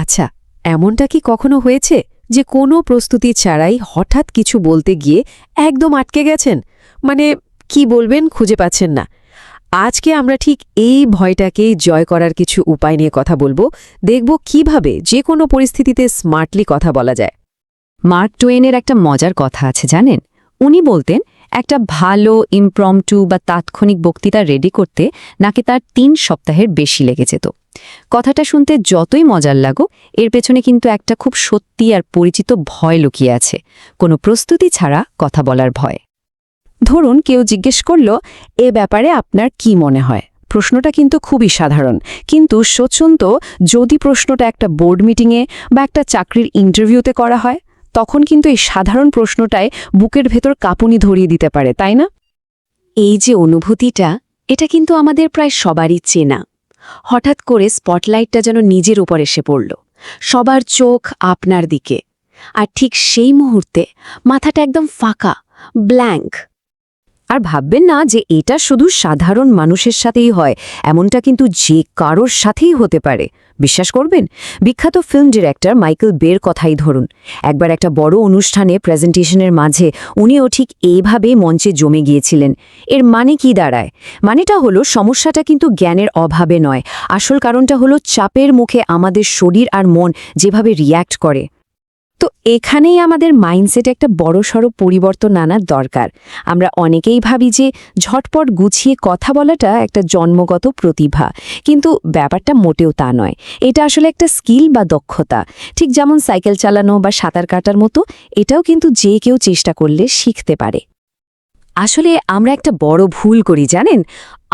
আচ্ছা এমনটা কি কখনো হয়েছে যে কোনো প্রস্তুতি ছাড়াই হঠাৎ কিছু বলতে গিয়ে একদম আটকে গেছেন? মানে কি বলবেন খুঁজে পাচ্ছেন না। আজকে আমরা ঠিক এই ভয়টাকেই জয় করার কিছু উপায় নিয়ে কথা বলব। দেখব কীভাবে যে কোনো পরিস্থিতিতে স্মার্টলি কথা বলা যায়। মার্ক টোয়েনের একটা মজার কথা আছে জানেন? উনি বলতেন একটা ভালো ইমপ্রমটু বা তাৎক্ষণিক বক্তৃতা রেডি করতে নাকি তার তিন সপ্তাহের বেশি লেগে যেত। কথাটা শুনতে যতই মজার লাগুক, এর পেছনে কিন্তু একটা খুব সত্যি আর পরিচিত ভয় লুকিয়ে আছে। কোনো প্রস্তুতি ছাড়া কথা বলার ভয়। ধরুন কেউ জিজ্ঞেস করল, এ ব্যাপারে আপনার কি মনে হয়? প্রশ্নটা কিন্তু খুবই সাধারণ। কিন্তু সোচুন তো যদি প্রশ্নটা একটা বোর্ড মিটিংয়ে বা একটা চাকরির ইন্টারভিউতে করা হয় তখন কিন্তু এই সাধারণ প্রশ্নটায় বুকের ভেতর কাঁপুনি ধরিয়ে দিতে পারে, তাই না? এই যে অনুভূতিটা, এটা কিন্তু আমাদের প্রায় সবারই চেনা। হঠাৎ করে স্পটলাইটটা যেন নিজের উপর এসে পড়ল, সবার চোখ আপনার দিকে। আর ঠিক সেই মুহূর্তে মাথাটা একদম ফাঁকা, ব্ল্যাঙ্ক। আর ভাববেন না যে এটা শুধু সাধারণ মানুষের সাথেই হয়, এমনটা কিন্তু যে কারোর সাথেই হতে পারে। বিশ্বাস করবেন? বিখ্যাত ফিল্ম ডিরেক্টর মাইকেল বের কথাই ধরুন। একবার একটা বড় অনুষ্ঠানে প্রেজেন্টেশনের মাঝে উনিও ঠিক এইভাবেই মঞ্চে জমে গিয়েছিলেন। এর মানে কি দাঁড়ায়? মানেটা হলো সমস্যাটা কিন্তু জ্ঞানের অভাবে নয়। আসল কারণটা হলো চাপের মুখে আমাদের শরীর আর মন যেভাবে রিয়্যাক্ট করে। তো এখানেই আমাদের মাইন্ডসেটে একটা বড়সড় পরিবর্তন আনার দরকার। আমরা অনেকেই ভাবি যে ঝটপট গুছিয়ে কথা বলাটা একটা জন্মগত প্রতিভা, কিন্তু ব্যাপারটা মোটেও তা নয়। এটা আসলে একটা স্কিল বা দক্ষতা। ঠিক যেমন সাইকেল চালানো বা সাঁতার কাটার মতো, এটাও কিন্তু যে কেউ চেষ্টা করলে শিখতে পারে। আসলে আমরা একটা বড় ভুল করি, জানেন?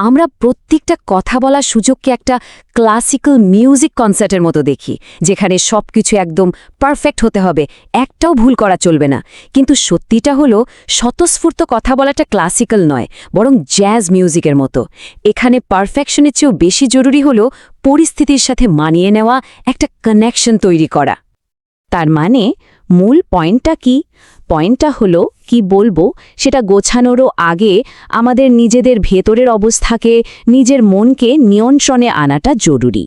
আমরা প্রত্যেকটা কথা বলার সুযোগকে একটা ক্লাসিক্যাল মিউজিক কনসার্টের মতো দেখি, যেখানে সব কিছু একদম পারফেক্ট হতে হবে, একটাও ভুল করা চলবে না। কিন্তু সত্যিটা হলো, স্বতঃস্ফূর্ত কথা বলাটা ক্লাসিক্যাল নয়, বরং জ্যাজ মিউজিকের মতো। এখানে পারফেকশনের চেয়েও বেশি জরুরি হলো, পরিস্থিতির সাথে মানিয়ে নেওয়া, একটা কানেকশন তৈরি করা। তার মানে মূল পয়েন্টটা কি? পয়েন্টটা হলো, কি বলব, সেটা গোছানোরও আগে আমাদের নিজেদের ভেতরের অবস্থাকে, নিজের মনকে নিয়ন্ত্রণে আনাটা জরুরি।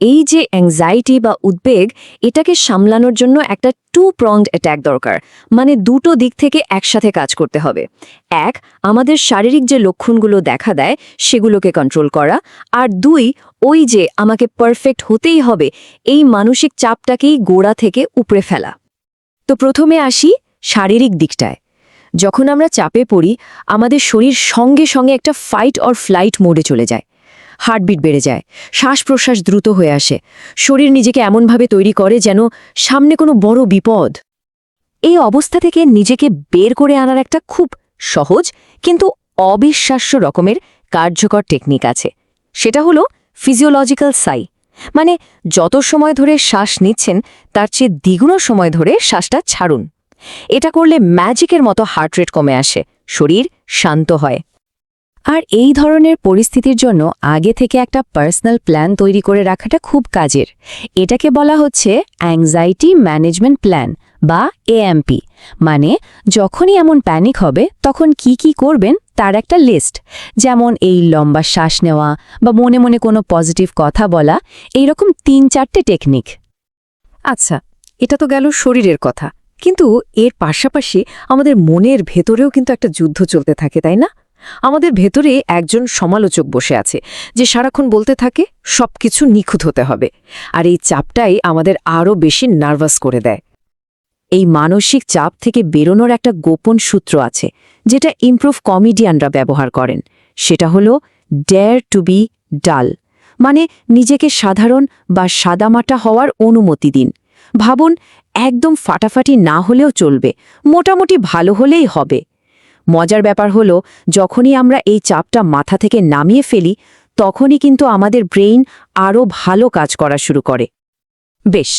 এই যে অ্যাংজাইটি বা উদ্বেগ, এটাকে সামলানোর জন্য একটা টু প্রংড অ্যাট্যাক দরকার মানে দুটো দিক থেকে একসাথে কাজ করতে হবে। এক, আমাদের শারীরিক যে লক্ষণগুলো দেখা দেয়, সেগুলোকে কন্ট্রোল করা। আর দুই, ওই যে আমাকে পারফেক্ট হতেই হবে, এই মানসিক চাপটাকেই গোড়া থেকে উপড়ে ফেলা। তো প্রথমে আসি শারীরিক দিকটায়। যখন আমরা চাপে পড়ি, আমাদের শরীর সঙ্গে সঙ্গে একটা ফাইট অর ফ্লাইট মোডে চলে যায়। হার্টবিট বেড়ে যায় শ্বাস প্রশ্বাস দ্রুত হয়ে আসে। শরীর নিজেকে এমনভাবে তৈরি করে যেন সামনে কোনো বড় বিপদ। এই অবস্থা থেকে নিজেকে বের করে আনার একটা খুব সহজ কিন্তু অবিশ্বাস্য রকমের কার্যকর টেকনিক আছে। সেটা হলো ফিজিওলজিক্যাল সাই মানে যত সময় ধরে শ্বাস নিচ্ছেন, তার চেয়ে দ্বিগুণ সময় ধরে শ্বাসটা ছাড়ুন। এটা করলে ম্যাজিকের মতো হার্ট রেট কমে আসে, শরীর শান্ত হয়। আর এই ধরনের পরিস্থিতির জন্য আগে থেকে একটা পার্সোনাল প্ল্যান তৈরি করে রাখাটা খুব কাজের। এটাকে বলা হচ্ছে অ্যাংজাইটি ম্যানেজমেন্ট প্ল্যান বা এএমপি মানে যখনই এমন প্যানিক হবে, তখন কি কি করবেন তার একটা লিস্ট যেমন এই লম্বা শ্বাস নেওয়া বা মনে মনে কোনো পজিটিভ কথা বলা, এইরকম তিন চারটে টেকনিক আচ্ছা এটা তো গেল শরীরের কথা। কিন্তু এর পাশাপাশি আমাদের মনের ভেতরেও কিন্তু একটা যুদ্ধ চলতে থাকে, তাই না? আমাদের ভেতরে একজন সমালোচক বসে আছে, যে সারাক্ষণ বলতে থাকে, সবকিছু নিখুঁত হতে হবে। আর এই চাপটাই আমাদের আরও বেশি নার্ভাস করে দেয়। এই মানসিক চাপ থেকে বেরোনোর একটা গোপন সূত্র আছে, যেটা ইমপ্রুভ কমেডিয়ানরা ব্যবহার করেন। সেটা হলো ডেয়ার টু বি ডাল মানে নিজেকে সাধারণ বা সাদামাটা হওয়ার অনুমতি দিন। ভাবুন একদম ফাটাফাটি না হলেও চলবে, মোটামুটি ভালো হলেই হবে। মজার ব্যাপার হলো, যখনই আমরা এই চাপটা মাথা থেকে নামিয়ে ফেলি, তখনই কিন্তু আমাদের ব্রেইন আরও ভালো কাজ করা শুরু করে। বেশ,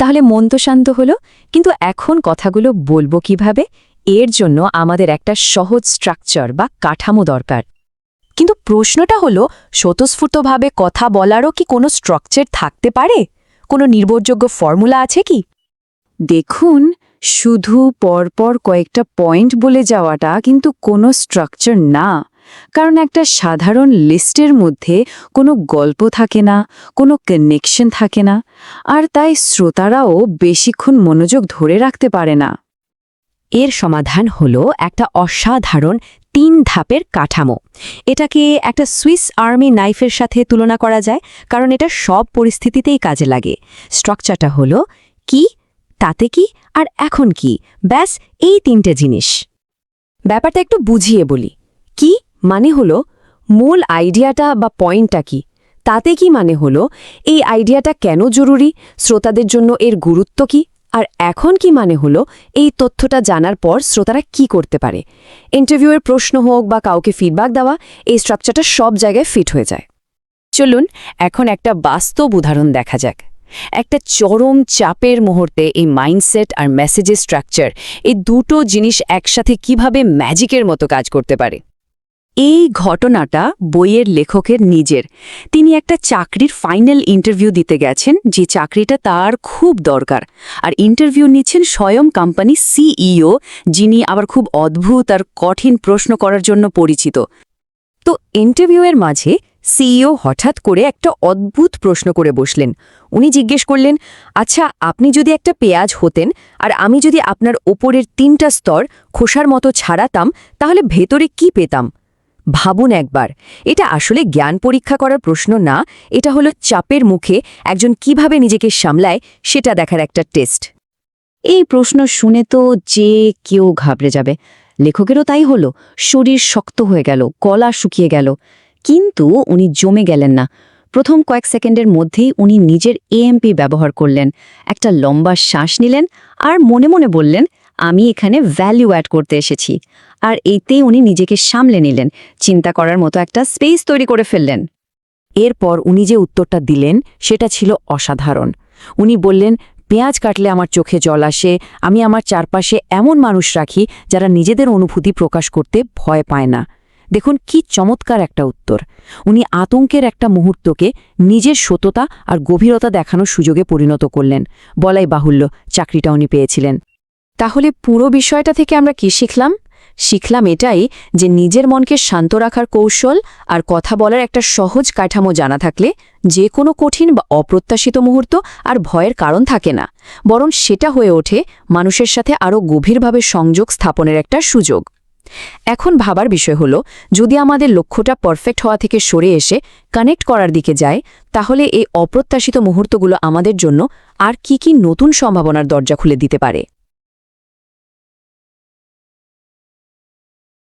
তাহলে মন তো শান্ত হলো, কিন্তু এখন কথাগুলো বলব কীভাবে? এর জন্য আমাদের একটা সহজ স্ট্রাকচার বা কাঠামো দরকার। কিন্তু প্রশ্নটা হলো, স্বতঃস্ফূর্তভাবে কথা বলারও কি কোনো স্ট্রাকচার থাকতে পারে? কোনো নির্ভরযোগ্য ফর্মুলা আছে কি? দেখুন, শুধু পরপর কয়েকটা পয়েন্ট বলে যাওয়াটা কিন্তু কোনো স্ট্রাকচার না। কারণ একটা সাধারণ লিস্টের মধ্যে কোনো গল্প থাকে না, কোনো কানেকশন থাকে না, আর তাই শ্রোতারাও বেশিক্ষণ মনোযোগ ধরে রাখতে পারে না। এর সমাধান হলো একটা অসাধারণ তিন ধাপের কাঠামো। এটাকে একটা সুইস আর্মি নাইফের সাথে তুলনা করা যায়, কারণ এটা সব পরিস্থিতিতেই কাজে লাগে। স্ট্রাকচারটা হলো কি? তাতে কি আর এখন কি? ব্যাস, এই তিনটে জিনিস। ব্যাপারটা একটু বুঝিয়ে বলি। কি মানে হলো? মূল আইডিয়াটা বা পয়েন্টটা কি? তাতে কি মানে হলো? এই আইডিয়াটা কেন জরুরি? শ্রোতাদের জন্য এর গুরুত্ব কি? আর এখন কি মানে হলো? এই তথ্যটা জানার পর শ্রোতারা কি করতে পারে? ইন্টারভিউয়ের প্রশ্ন হোক বা কাউকে ফিডব্যাক দেওয়া, এই স্ট্রাকচারটা সব জায়গায় ফিট হয়ে যায়। চলুন, এখন একটা বাস্তব উদাহরণ দেখা যাক। একটা চরম চাপের মুহূর্তে এই মাইন্ডসেট আর মেসেজের স্ট্রাকচার এই দুটো জিনিস একসাথে কীভাবে ম্যাজিকের মতো কাজ করতে পারে? এই ঘটনাটা বইয়ের লেখকের নিজের। তিনি একটা চাকরির ফাইনাল ইন্টারভিউ দিতে গেছেন, যে চাকরিটা তার খুব দরকার। আর ইন্টারভিউ নিচ্ছেন স্বয়ং কোম্পানি সিইও যিনি আবার খুব অদ্ভুত আর কঠিন প্রশ্ন করার জন্য পরিচিত। তো ইন্টারভিউয়ের মাঝে সিইও হঠাৎ করে একটা অদ্ভুত প্রশ্ন করে বসলেন। উনি জিজ্ঞেস করলেন আচ্ছা আপনি যদি একটা পেঁয়াজ হতেন আর আমি যদি আপনার ওপরের তিনটা স্তর খোসার মতো ছাড়াতাম, তাহলে ভেতরে কি পেতাম? ভাবুন একবার, এটা আসলে জ্ঞান পরীক্ষা করার প্রশ্ন না, এটা হলো চাপের মুখে একজন কীভাবে নিজেকে সামলায় সেটা দেখার একটা টেস্ট। এই প্রশ্ন শুনে তো যে কেউ ঘাবড়ে যাবে। লেখকেরও তাই হলো, শরীর শক্ত হয়ে গেল, গলা শুকিয়ে গেল। কিন্তু উনি জমে গেলেন না। প্রথম কয়েক সেকেন্ডের মধ্যেই উনি নিজের এএমপি ব্যবহার করলেন। একটা লম্বা শ্বাস নিলেন আর মনে মনে বললেন, আমি এখানে ভ্যালু অ্যাড করতে এসেছি। আর এইতেই উনি নিজেকে সামলে নিলেন, চিন্তা করার মতো একটা স্পেস তৈরি করে ফেললেন। এরপর উনি যে উত্তরটা দিলেন, সেটা ছিল অসাধারণ। উনি বললেন, পেঁয়াজ কাটলে আমার চোখে জল আসে, আমি আমার চারপাশে এমন মানুষ রাখি যারা নিজেদের অনুভূতি প্রকাশ করতে ভয় পায় না। দেখুন কি চমৎকার একটা উত্তর। উনি আতঙ্কের একটা মুহূর্তকে নিজের সততা আর গভীরতা দেখানোর সুযোগে পরিণত করলেন। বলাই বাহুল্য, চাকরিটা উনি পেয়েছিলেন। তাহলে পুরো বিষয়টা থেকে আমরা কি শিখলাম? শিখলাম এটাই যে নিজের মনকে শান্ত রাখার কৌশল আর কথা বলার একটা সহজ কাঠামো জানা থাকলে যে কোনো কঠিন বা অপ্রত্যাশিত মুহূর্ত আর ভয়ের কারণ থাকে না। বরং সেটা হয়ে ওঠে মানুষের সাথে আরও গভীরভাবে সংযোগ স্থাপনের একটা সুযোগ। এখন ভাবার বিষয় হলো, যদি আমাদের লক্ষ্যটা পারফেক্ট হওয়া থেকে সরে এসে কানেক্ট করার দিকে যায়, তাহলে এই অপ্রত্যাশিত মুহূর্তগুলো আমাদের জন্য আর কি কি নতুন সম্ভাবনার দরজা খুলে দিতে পারে?